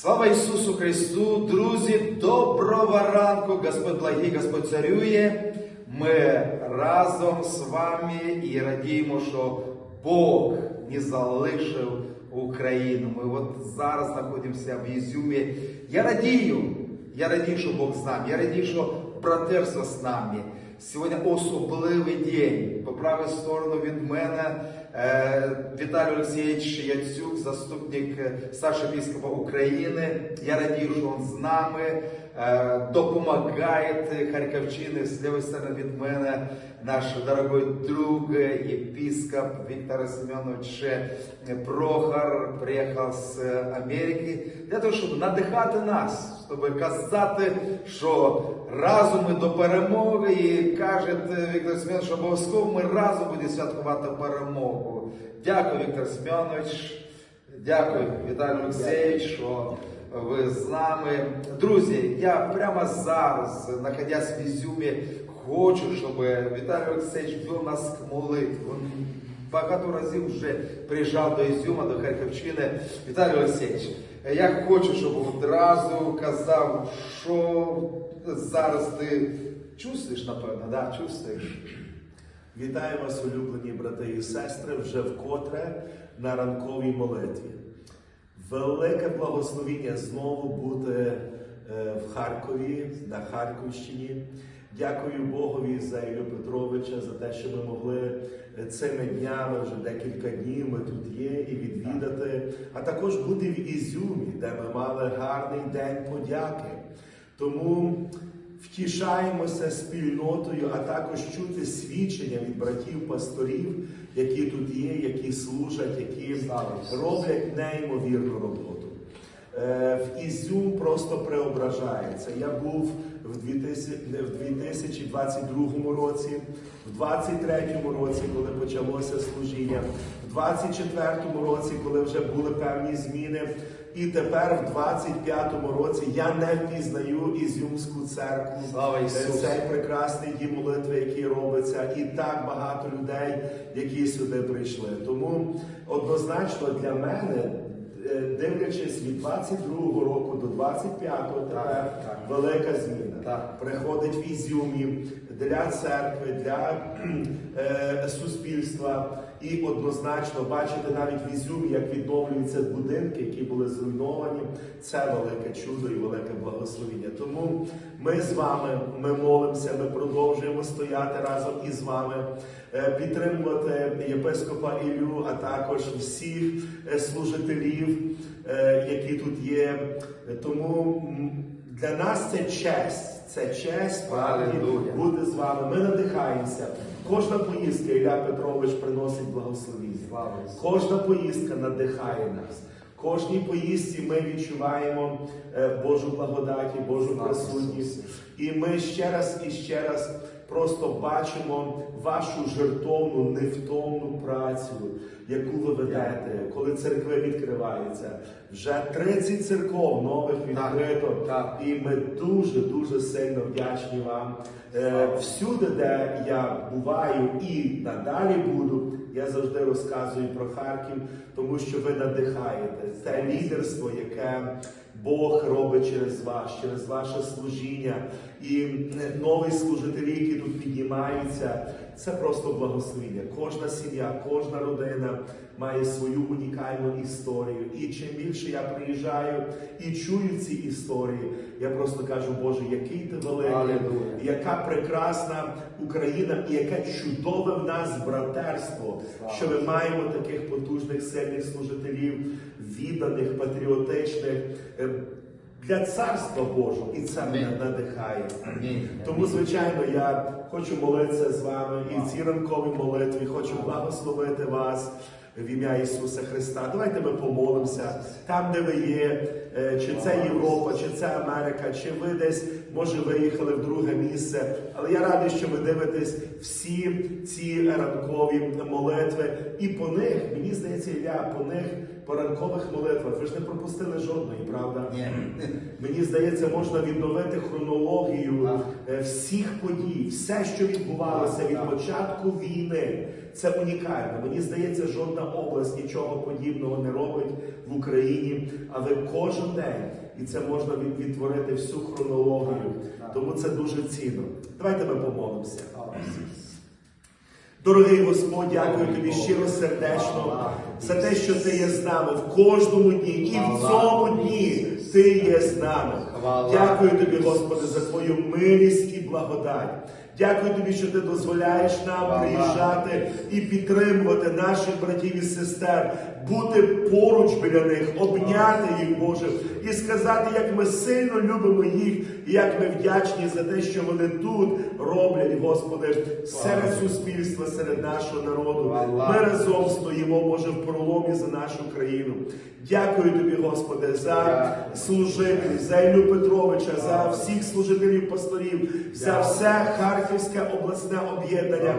Слава Ісусу Христу, друзі, доброго ранку, Господь благий, Господь царює. Ми разом з вами і радіємо, що Бог не залишив Україну. Ми от зараз знаходимося в Ізюмі. Я радію, я радію, що Бог з нами. Я радію, що братерство з нами. Сьогодні особливий день. По праву сторону від мене Віталій Олексійович Яцюк, заступник е, старшого епископа України. Я радію, що він з нами е, допомагає Харківщини. З лівої сторони від мене наш дорогой друг, епископ Віктор Семенович Прохор приїхав з Америки для того, щоб надихати нас, щоб казати, що разом ми до перемоги. І каже Віктор Семенович, що обов'язково ми разом будемо святкувати перемогу. Дякую, Віктор Семенович. Дякую, Віталій Олексійович, що ви з нами. Друзі, я прямо зараз, знаходясь в Ізюмі, хочу, щоб Віталій Олексійович вів нас к молитві. Він багато разів вже приїжджав до Ізюма, до Харківщини. Віталій Олексійович, я хочу, щоб одразу казав, що зараз ти чувствуєш, напевно, да? чувствуєш? Вітаю вас, улюблені брати і сестри, вже вкотре на ранковій молитві. Велике благословіння знову бути е, в Харкові, на Харківщині. Дякую Богові за Ілю Петровича, за те, що ми могли е, цими днями, вже декілька днів ми тут є і відвідати, а також бути в Ізюмі, де ми мали гарний день подяки. Тому втішаємося спільнотою, а також чути свідчення від братів-пасторів, які тут є, які служать, які роблять неймовірну роботу. Е, В Ізюм просто преображається. Я був в 2000 в 2022 році, в 2023 році, коли почалося служіння, в 2024 році, коли вже були певні зміни. І тепер в 25-му році я не впізнаю Ізюмську церкву. Слава Е, Ісусу! Цей прекрасний дім молитви, який робиться, і так багато людей, які сюди прийшли. Тому однозначно для мене, е, дивлячись від 22-го року до 25-го, тепер велика зміна. Так. Приходить в Ізюмі для церкви, для е, суспільства. І однозначно бачити навіть в Ізюмі, як відновлюються будинки, які були зруйновані. Це велике чудо і велике благословення. Тому ми з вами, ми молимося, ми продовжуємо стояти разом із вами, е, підтримувати єпископа Ілю, а також всіх е, служителів, е, які тут є. Тому для нас це честь. Це честь бути з вами. Ми надихаємося. Кожна поїздка Ілля Петрович приносить благословіння. Слава Кожна поїздка надихає нас. Кожній поїздці ми відчуваємо е, Божу благодать і Божу присутність. І ми ще раз і ще раз просто бачимо вашу жертовну, невтомну працю, яку ви ведете, коли церкви відкриваються. Вже 30 церков нових відкрито. так. І ми дуже дуже сильно вдячні вам. Е, Всюди, де я буваю і надалі буду, я завжди розказую про Харків, тому що ви надихаєте те лідерство, яке Бог робить через вас, через ваше служіння. І нові служителі, які тут піднімаються, це просто благословення. Кожна сім'я, кожна родина має свою унікальну історію. І чим більше я приїжджаю і чую ці історії, я просто кажу, Боже, який ти великий, яка прекрасна Україна і яке чудове в нас братерство, що ми маємо таких потужних сильних служителів, відданих, патріотичних. Для царства Божого, і це мене надихає. Тому, звичайно, я хочу молитися з вами і в цій ранковій молитві. Хочу благословити вас в ім'я Ісуса Христа. Давайте ми помолимося. Там, де ви є, е, чи це Європа, чи це Америка, чи ви десь може виїхали в друге місце. Але я радий, що ви дивитесь всі ці ранкові молитви, і по них мені здається, Ілля, по них по ранкових молитвах. Ви ж не пропустили жодної, правда? Ні. Мені здається, можна відновити хронологію всіх подій, все, що відбувалося від початку війни. Це унікально. Мені здається, жодна область нічого подібного не робить в Україні, але кожен день. І це можна відтворити всю хронологію. Тому це дуже цінно. Давайте ми помолимося. Дорогий Господь, дякую тобі щиро сердечно за те, що ти є з нами в кожному дні, і в цьому дні ти є з нами. Дякую тобі, Господи, за твою милість і благодать. Дякую тобі, що ти дозволяєш нам приїжджати і підтримувати наших братів і сестер, бути поруч біля них, обняти їх, Боже, і сказати, як ми сильно любимо їх, і як ми вдячні за те, що вони тут роблять, Господи, серед суспільства, серед нашого народу. Ми разом стоїмо, Боже, в проломі за нашу країну. Дякую тобі, Господи, за служителів, за Іллю Петровича, за всіх служителів пасторів, за все Харківське обласне об'єднання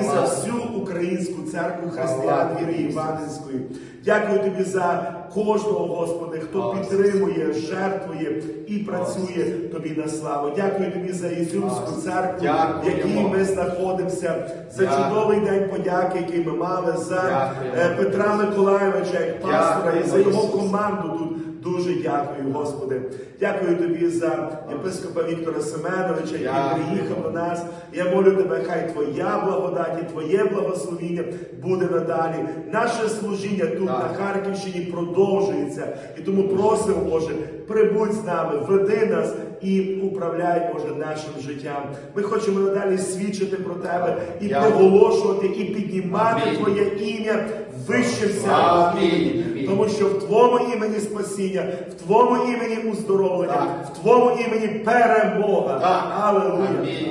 і за всю українську церкву християн віри Іванівської. Дякую тобі за кожного, Господи, хто підтримує, жертвує і працює тобі на славу. Дякую тобі за Ізюмську церкву, в якій ми знаходимося, за чудовий день подяки, який ми мали, за е, Петра Миколайовича як пастора і за його команду тут. Дуже дякую, Господи. Дякую тобі за єпископа Віктора Семеновича, який Дякую. приїхав до нас. Я молю тебе, хай Твоя благодать і Твоє благословіння буде надалі. Наше служіння тут Так. на Харківщині продовжується. І тому просимо, Боже, прибудь з нами, веди нас і управляй, Боже, нашим життям. Ми хочемо надалі свідчити про Тебе і проголошувати, і піднімати Амінь. Твоє ім'я вище всякого імені. Тому що в Твоєму імені спасіння, в Твоєму імені уздоровлення, Так. в Твоєму імені перемога. Алелуя.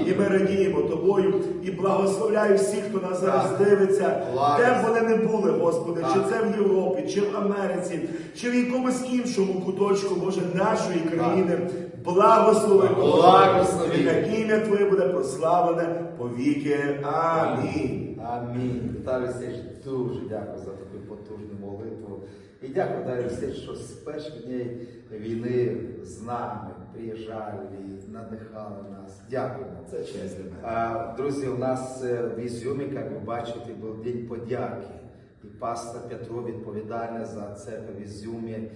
І ми радіємо Тобою і благословляю всіх, хто нас зараз Так. дивиться, Благо. де б вони не були, Господи, Так. чи це в Європі, чи в Америці, чи в якомусь іншому куточку, Боже, нашої країни. Благослови. Благослови. Нехай ім'я Твоє буде прославлене повіки. Амінь. Амінь. Віталій Сергійович, дуже дякую за таку потужну молитву. І дякую, Віталій Сергійович, що з перших днів війни з нами приїжджали і надихали нас. Дякую вам. Це честь для мене. Друзі, у нас е, в Ізюмі, як ви бачите, був День подяки. І пастор Петро відповідальний за церкву в Ізюмі. Е,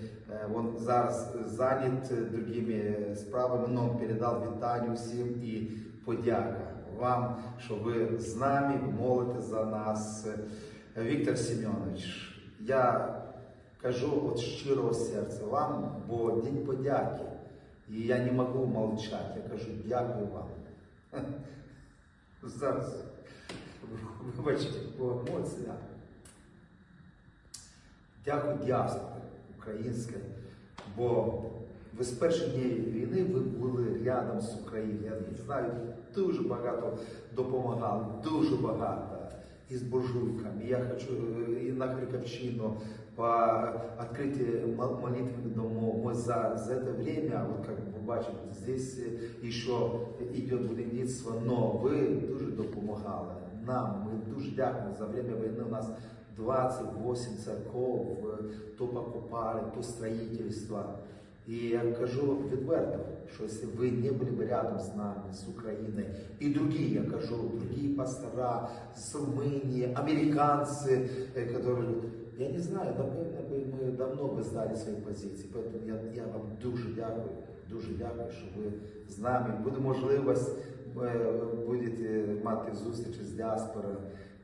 Він зараз зайнят е, другими справами, але передав вітання всім і подяка вам, що ви з нами, молите за нас. Е, Віктор Семенович, я кажу від щирого серця вам, бо День подяки. І я не можу мовчати. Я кажу дякую вам. Зараз, вибачте, по емоціях. Дякую діаспорі українській, бо ви з перших днів війни ви були рядом з Україною. Я знаю, дуже багато допомагали, дуже багато. І з буржуйками. Я хочу е, і на Харьковщину по открытию мол- молитвенных домов. Мы за, за это время, вот как вы бачите, здесь е, еще идет будівництво, но ви дуже допомагали нам. Ми дуже дякуємо за время війни. У нас 28 церков, то покупали, то строительство. І я кажу відверто, що якщо ви не були б рядом з нами, з Україною, і другі, я кажу, другі пастора з Румунії, американці, е, які, я не знаю, напевно, ми давно би здали свої позиції. Тому я, я вам дуже дякую, дуже дякую, що ви з нами. Буде можливість, е, будете мати зустрічі з діаспорою.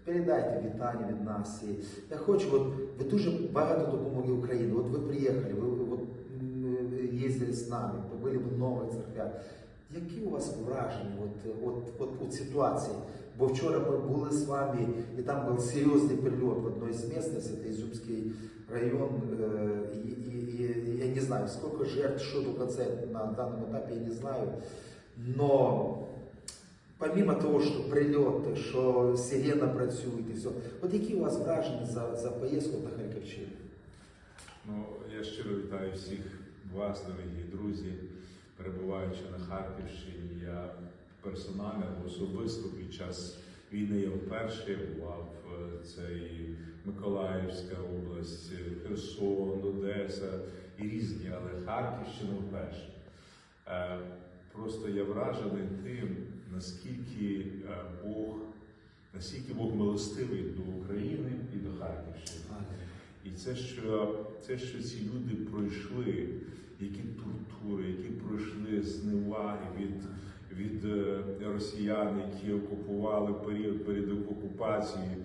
Передайте вітання від нас. І я хочу, от ви дуже багато допомогли Україні. От ви приїхали, ви, от, їздили з нами, побили в нових церквях. Які у вас враження от, от, от, от ситуації? Бо вчора ми були з вами, і там був серйозний прильот в одній з місць, це Ізюмський район. е, І, і, і, я не знаю, скільки жертв, що до кінця на даному етапі, я не знаю. Но помимо того, що прильоти, що сирена працює, і все. От які у вас враження за, за поїздку на Харківщину? Ну, я щиро вітаю всіх вас, дорогі друзі, перебуваючи на Харківщині. Я персонально особисто під час війни я вперше бував. е, Це і Миколаївська область, е, Херсон, Одеса і різні, але Харківщина вперше. Просто я вражений тим, наскільки е, Бог, наскільки Бог милостивий до України і до Харківщини. І це, що, це, що ці люди пройшли, які тортури, які пройшли зневаги від, від е, росіян, які окупували період перед окупацією.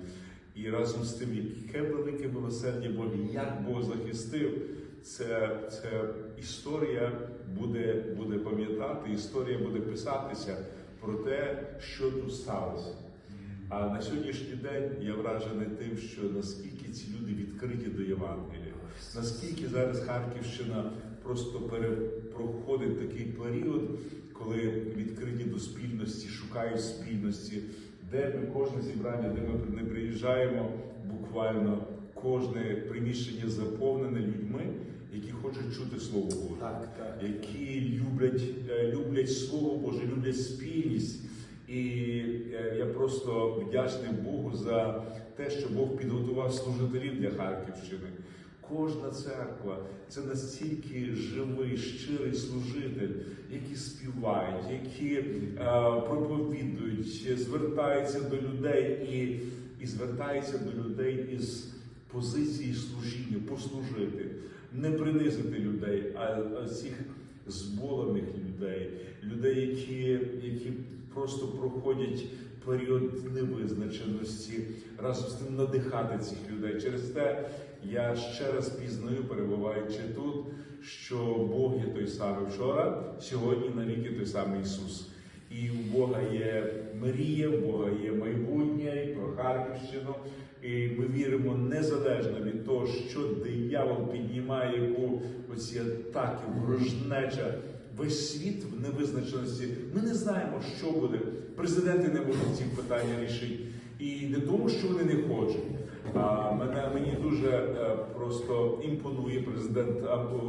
І разом з тим, яке велике милосердя Боже, як Бог захистив, це, це історія буде, буде пам'ятати, історія буде писатися про те, що тут сталося. А на сьогоднішній день я вражений тим, що наскільки ці люди відкриті до Євангелія, наскільки зараз Харківщина просто проходить такий період, коли відкриті до спільності, шукають спільності, де ми кожне зібрання, де ми не приїжджаємо, буквально кожне приміщення заповнене людьми, які хочуть чути Слово Боже Так, так. які люблять, е, люблять Слово Боже, люблять спільність. І е, я просто вдячний Богу за те, що Бог підготував служителів для Харківщини. Кожна церква це настільки живий, щирий служитель, які співають, які е, проповідують, звертаються до людей і, і звертаються до людей із позиції служіння, послужити, не принизити людей, а, цих зболених людей, людей, які, які просто проходять період невизначеності, разом з тим надихати цих людей. Через те я ще раз пізнаю, перебуваючи тут, що Бог є той самий вчора, сьогодні навіки той самий Ісус. І у Бога є мрія, у Бога є майбутнє і про Харківщину. І ми віримо незалежно від того, що диявол піднімає, яку оці атаки, ворожнеча, весь світ в невизначеності. Ми не знаємо, що буде. Президенти не можуть ці питання рішити. І не тому, що вони не хочуть. А мене мені дуже е, просто імпонує президент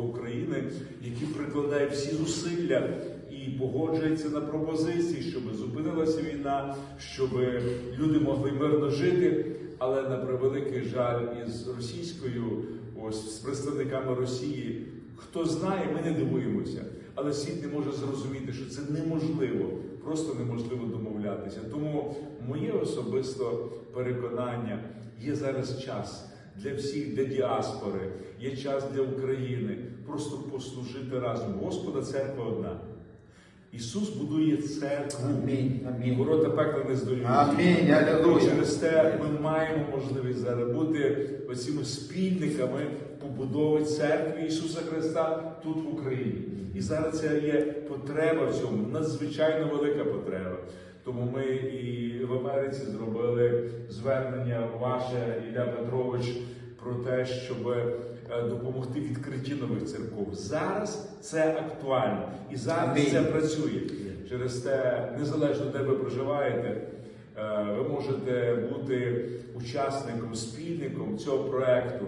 України, який прикладає всі зусилля і погоджується на пропозиції, щоб зупинилася війна, щоб люди могли мирно жити. Але на превеликий жаль, із російською, ось з представниками Росії, хто знає, ми не дивуємося. Але світ не може зрозуміти, що це неможливо, просто неможливо домовлятися. Тому моє особисто переконання є зараз час для всіх, для діаспори, є час для України просто послужити разом. Господа церква одна. Ісус будує церкву. Амінь. Амінь. Ворота пекла не здолюють. Амінь. І Алілуя. через те ми маємо можливість зараз бути оціми спільниками побудови церкви Ісуса Христа тут в Україні. І зараз це є потреба в цьому, надзвичайно велика потреба. Тому ми і в Америці зробили звернення ваше Ілля Петрович про те, щоб е, допомогти відкритті нових церков. Зараз це актуально і зараз це працює. Через те, незалежно де ви проживаєте, е, ви можете бути учасником, спільником цього проекту,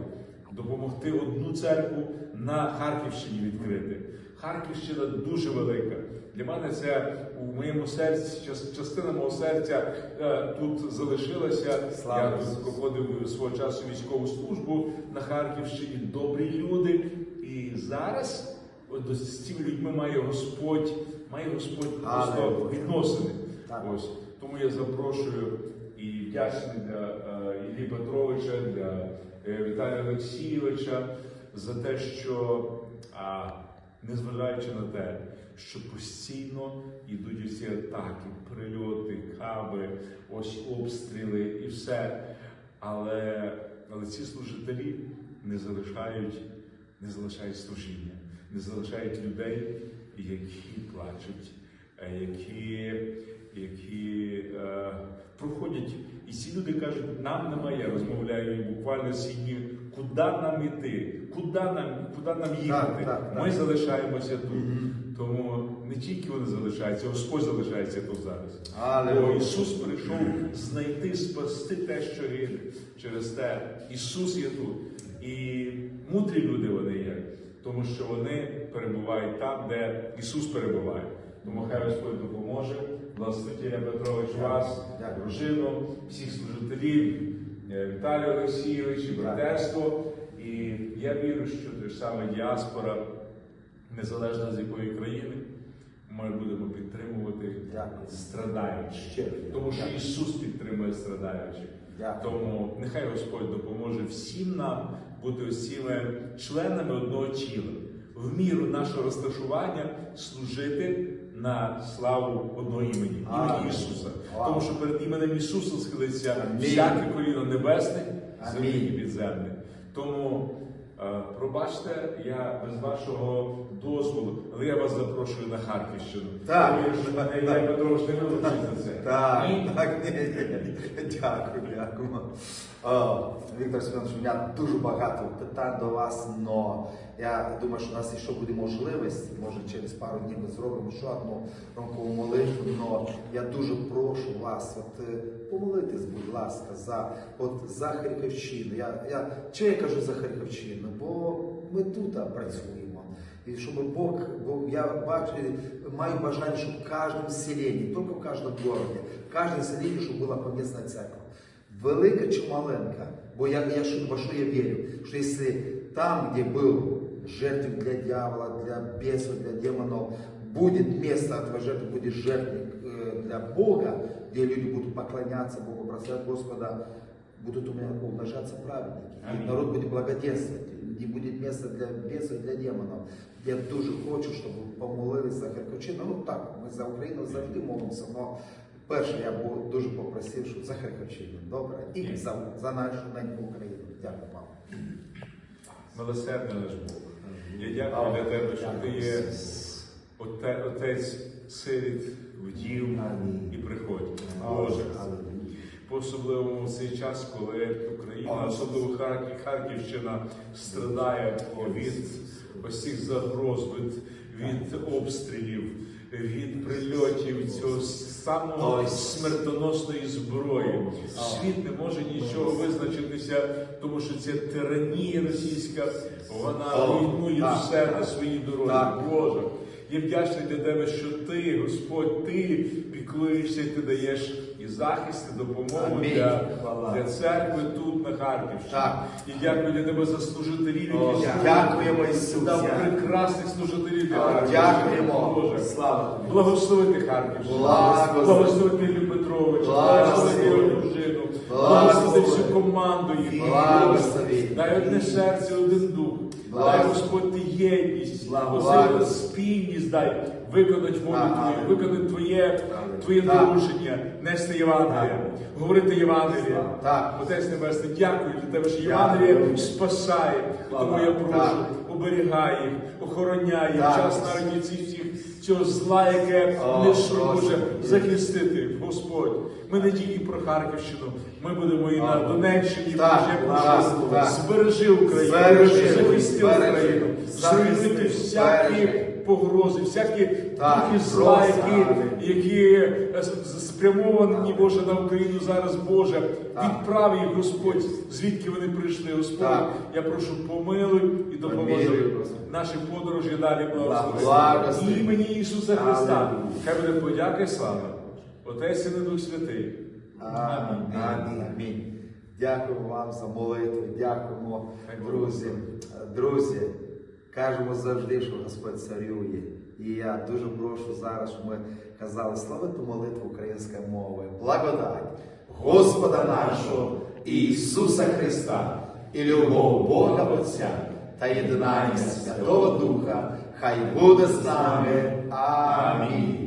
допомогти одну церкву на Харківщині відкрити. Харківщина дуже велика. Для мене це у моєму серці, частина мого серця е, тут залишилася. Слава Я проходив свого часу військову службу на Харківщині. Добрі люди. І зараз от з цими людьми має Господь, має Господь просто відносини. Так. Ось тому я запрошую і вдячний для е, Іллі Петровича, для е, Віталія Олексійовича за те, що незважаючи на те, що постійно йдуть усі атаки, прильоти, каби, ось обстріли і все. Але, але ці служителі не залишають, не залишають служіння, не залишають людей, які плачуть, е, які, які е, проходять. І ці люди кажуть, нам немає, я розмовляю буквально сьогодні, куди нам іти, куди нам, куди нам їхати. так, так. Ми залишаємося тут. Тому не тільки вони залишаються, Господь залишається тут зараз. Бо Ісус прийшов знайти, спасти те, що гине. Через те Ісус є тут. І мудрі люди вони є, тому що вони перебувають там, де Ісус перебуває. Тому хай Господь допоможе, Благословителя Петрович, вас, дружину, всіх служителів, е, Віталія Олексійович, і братерство. І я вірю, що те ж саме діаспора, незалежно з якої країни, ми будемо підтримувати Дякую. страдаючих. Тому що Ісус підтримує страдаючих. Дякую. Тому нехай Господь допоможе всім нам бути усіми членами одного тіла, в міру нашого розташування служити на славу одного імені, імені Ісуса. Тому що перед іменем Ісуса схилиться всяке коліно небесне, землі і підземне. Тому пробачте, я без вашого дозволу, але я вас запрошую на Харківщину. Так. Я Петрович не вилучить за це. Так, так, ні. Дякую, дякую. Віктор Семенович, у мене дуже багато питань до вас, але я думаю, що у нас ще буде можливість, може через пару днів ми зробимо ще одну ранкову молитву, але я дуже прошу вас, от е, помолитись, будь ласка, за, от, за Харківщину. Я, я, чого я кажу за Харківщину? Бо ми тут а, працюємо. І щоб Бог, бо я бачу, маю бажання, щоб в кожному селенні, не тільки в кожному городі, в кожному селенні, щоб була помісна церква. Велика чи маленька, бо я, я що- во що я вірю, що якщо там, де був жертвник для дьявола, для бесов, для демонов, будет место этого жертвы, будет жертвник э, для Бога, где люди будут поклоняться Богу, прославлять Господа, будут у меня умножаться праведники. И народ будет благоденствовать. Не будет места для бесов, для демонов. Я дуже хочу, щоб ви помолилися за Харківщину. Ну так, ми за Україну завжди молимося, але перше я б дуже попросив, щоб за Харківщину. Добре? І за, за нашу неньку Україну. Дякую вам. Милосердний наш Бог. Я дякую для тебе, що ти є отець сиріт, вдів і приходь. Боже. По-особливому в цей час, коли Україна, особливо Харків, Харківщина, страдає від ось цих загроз, від, від обстрілів, від прильотів цього самого смертоносної зброї. Світ не може нічого визначитися, тому що ця тиранія російська, вона руйнує все на своїй дорозі. Боже. Я вдячний для тебе, що ти, Господь, ти піклуєшся і ти даєш і захист, і допомогу для, для церкви тут, на Харківщині. Так. І дякую для тебе за служителів, які дякуємо, Ти Ісус. дав прекрасних служителів для Харківщини. Дякуємо. Боже. Слава. Благословити Харківщину. Благослови. Благословити Іллю Петровича, Благослови. благословити його дружину, Благослови. благословити всю команду їх. Благослови. Дай одне серце, один дух. Дай, Господь, ти єдність, посилу спільність дай, виконати волю. Твою, виконати Твоє, Твоє дорушення, нести Євангелія, говорити Євангелія. Отець Небесний, дякую для тебе, що Євангеліє спасає. Тому я прошу, оберігай їх, охороняй їх, час навіть ці всіх цього зла, яке не може. Захистити, Господь. Ми не тільки про Харківщину, ми будемо і на Донеччині, так. збережи Україну, захисти Україну, звільнити всякі. Погрози, всякі Так, духи зла, які, які е, спрямовані, Боже, на Україну зараз, Боже, Так. відправ їх, Господь, звідки вони прийшли, Господь. Так. Я прошу, помилуй і допоможи наші подорожі далі благослови. Імені Ісуса Христа. Хай буде подяка і слава. Отець і Дух Святий. Амінь. Амінь. Амінь. Дякуємо вам за молитву. Дякуємо, друзі. Друзі, кажемо завжди, що Господь царює. І я дуже прошу зараз, щоб ми казали славити молитву українською мовою. Благодать Господа нашого Ісуса Христа і любов Бога Отця та єднання Святого Духа. Хай буде з нами. Амінь.